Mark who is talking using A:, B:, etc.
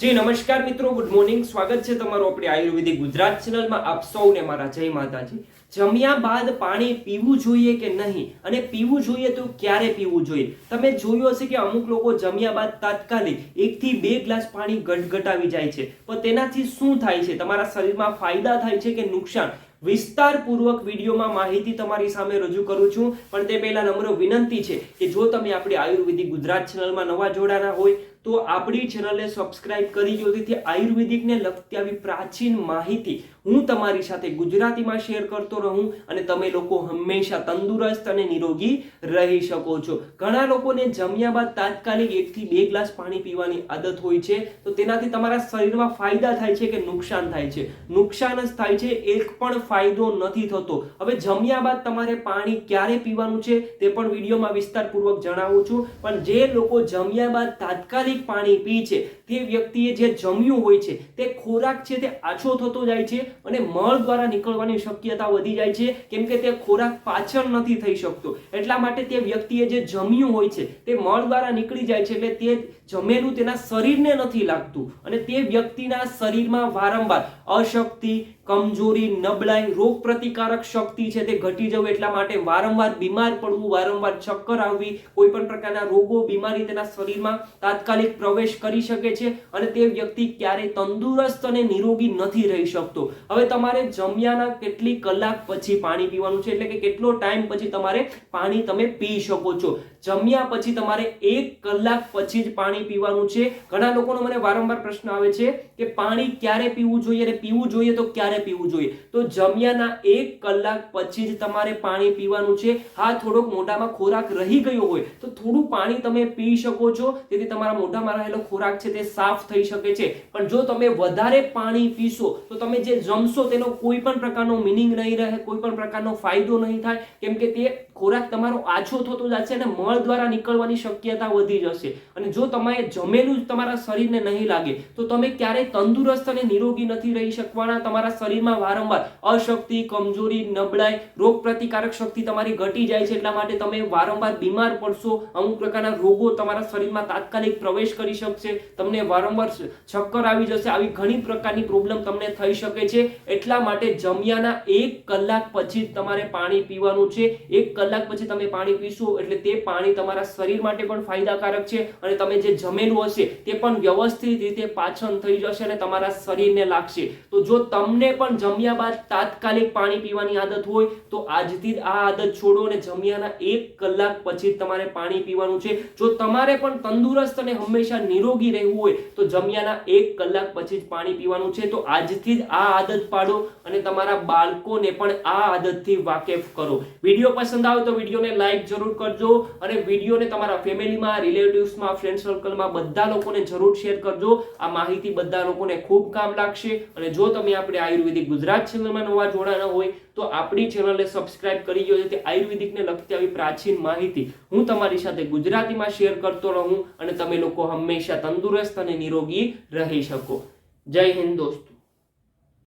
A: જી, નમસ્કાર મિત્રો good morning સ્વાગત છે તમારું આપણી આયુર્વેદિક ગુજરાત ચેનલમાં આપ સૌને મારા જય માતાજી. જમ્યા બાદ પાણી પીવું જોઈએ કે નહીં? અને પીવું જોઈએ તો ક્યારે પીવું જોઈએ? તમે જોયું હશે કે અમુક લોકો જમ્યા બાદ તાત્કાલિક એકથી બે ગ્લાસ પાણી ગટગટાવી જાય છે. પણ તેનાથી શું થાય છે? તમારા શરીરમાં ફાયદા થાય છે કે નુકસાન? વિસ્તારપૂર્વક વિડીયોમાં માહિતી તમારી સામે રજૂ કરું છું. પણ તે પહેલા નમ્ર વિનંતી છે કે જો તમે આપણી આયુર્વેદિક ગુજરાત ચેનલમાં નવા જોડાના હોય, તો આપણી ચેનલને સબસ્ક્રાઇબ કરી જો તેથી આયુર્વેદિકને લગતી આવી પ્રાચીન માહિતી હું તમારી સાથે ગુજરાતીમાં શેર કરતો રહું અને તમે લોકો હંમેશા તંદુરસ્ત અને નિરોગી રહી શકો છો. ઘણા લોકોને જમ્યા બાદ તાત્કાલિક એકથી બે ગ્લાસ પાણી પીવાની આદત હોય છે. તો તેનાથી તમારા શરીરમાં ફાયદા થાય છે કે નુકસાન થાય છે? નુકસાન જ થાય છે. એક પણ ફાયદો નથી થતો. હવે જમ્યા બાદ તમારે પાણી ક્યારે પીવાનું છે તે પણ વિડીયોમાં વિસ્તારપૂર્વક જણાવું છું. પણ જે લોકો જમ્યા બાદ તાત્કાલિક પાણી પી છે તે વ્યક્તિએ જે જમ્યું હોય છે, તે ખોરાક છે તે આછો થતો જાય છે અને મળ દ્વારા નીકળવાની શક્યતા વધી જાય છે. કેમ કે તે ખોરાક પાચન નથી થઈ શકતો. એટલા માટે તે વ્યક્તિએ જે જમ્યું હોય છે, તે મળ દ્વારા નીકળી જાય છે એટલે તે જમેલું તેના શરીરને નથી લાગતું. અને તે વ્યક્તિના શરીરમાં વારંવાર અશક્તિ, કમજોરી, નબળાઈ રોગ પ્રતિકારક શક્તિ છે તે ઘટી જવું એટલા માટે વારંવાર બીમાર પડવું, વારંવાર ચક્કર આવવી, કોઈ પણ પ્રકારના રોગો, બીમારી તેના શરીરમાં તાત્કાલિક પ્રવેશ કરી શકે છે અને તે વ્યક્તિ ક્યારેય તંદુરસ્ત અને નિરોગી નથી રહી શકતો. હવે તમારે જમ્યાના કેટલી કલાક પછી પાણી પીવાનું છે? એટલે કે કેટલો ટાઈમ પછી તમારે પાણી તમે પી શકો છો? જમ્યા પછી તમારે એક કલાક પછી જ પાણી પીવાનું છે. ઘણા લોકોનો મને વારંવાર પ્રશ્ન આવે છે કે પાણી ક્યારે પીવું જોઈએ અને પીવું જોઈએ તો ક્યારે પીવું જોઈએ? તો જમ્યાના એક કલાક પછી જ તમારે પાણી પીવાનું છે. હા, થોડોક મોઢામાં ખોરાક રહી ગયો હોય તો થોડું પાણી તમે પી શકો છો. તેથી તમારા મોઢામાં રહેલો ખોરાક છે તે સાફ થઈ શકે છે. પણ જો તમે વધારે પાણી પીશો, તો તમે જે જમશો તેનો કોઈ પણ પ્રકારનો મિનિંગ નહીં રહે, કોઈ પણ પ્રકારનો ફાયદો નહીં થાય. કેમ કે તે ખોરાક તમારો આછો થતો જશે અને મળ દ્વારા નીકળવાની શક્યતા વધી જશે. અને જો તમારે જમેલું જ તમારા શરીરને નહીં લાગે, તો તમે ક્યારેય તંદુરસ્ત અને નિરોગી નથી રહી શકવાના. તમારા શરીરમાં વારંવાર અશક્તિ, કમજોરી, નબળાઈ રોગ પ્રતિકારક શક્તિ તમારી ઘટી જાય છે. એટલા માટે તમે વારંવાર બીમાર પડશો. અમુક પ્રકારના રોગો તમારા શરીરમાં તાત્કાલિક પ્રવેશ કરી શકશે. તમને વારંવાર ચક્કર આવી જશે. આવી ઘણી પ્રકારની પ્રોબ્લેમ તમને થઈ શકે છે. એટલા માટે જમ્યાના એક કલાક પછી જ તમારે પાણી પીવાનું છે. એક કલાક પછી તમે પાણી પીશો એટલે તે પાણી તમારા શરીર માટે પણ ફાયદાકારક છે અને તમે જે જમેલું હશે તે પણ વ્યવસ્થિત રીતે પાચન થઈ જશે અને તમારા શરીરને લાગશે. તો જો તમને પણ જમ્યા બાદ તાત્કાલિક પાણી પીવાની આદત હોય, તો આજથી આ આદત છોડો અને જમ્યાના એક કલાક પછી તમારે પાણી પીવાનું છે. જો તમારે પણ તંદુરસ્ત અને હંમેશા નિરોગી રહેવું હોય, તો જમ્યાના એક કલાક પછી જ પાણી પીવાનું છે. તો આજથી જ આ આદત પાડો અને તમારા બાળકોને પણ આ આદતથી વાકેફ કરો. વીડિયો પસંદ આવે તો વિડીયોને લાઈક જરૂર કરજો અને વિડીયોને તમારા ફેમિલીમાં, રિલેટિવ્સમાં ફ્રેન્ડ સર્કલમાં બધા લોકોને જરૂર શેર કરજો. આ માહિતી બધા લોકોને ખૂબ કામ લાગશે. અને જો તમે આપણે આયુર્વેદિક ગુજરાત ચેનલમાં નવા જોડાના હોય, તો આપણી ચેનલને સબસ્ક્રાઇબ કરી દો તે આયુર્વેદિકને લગતી આવી પ્રાચીન માહિતી હું તમારી સાથે ગુજરાતીમાં શેર કરતો રહું અને તમે લોકો હંમેશા તંદુરસ્ત અને નિરોગી રહી શકો. જય હિન્દ દોસ્તો.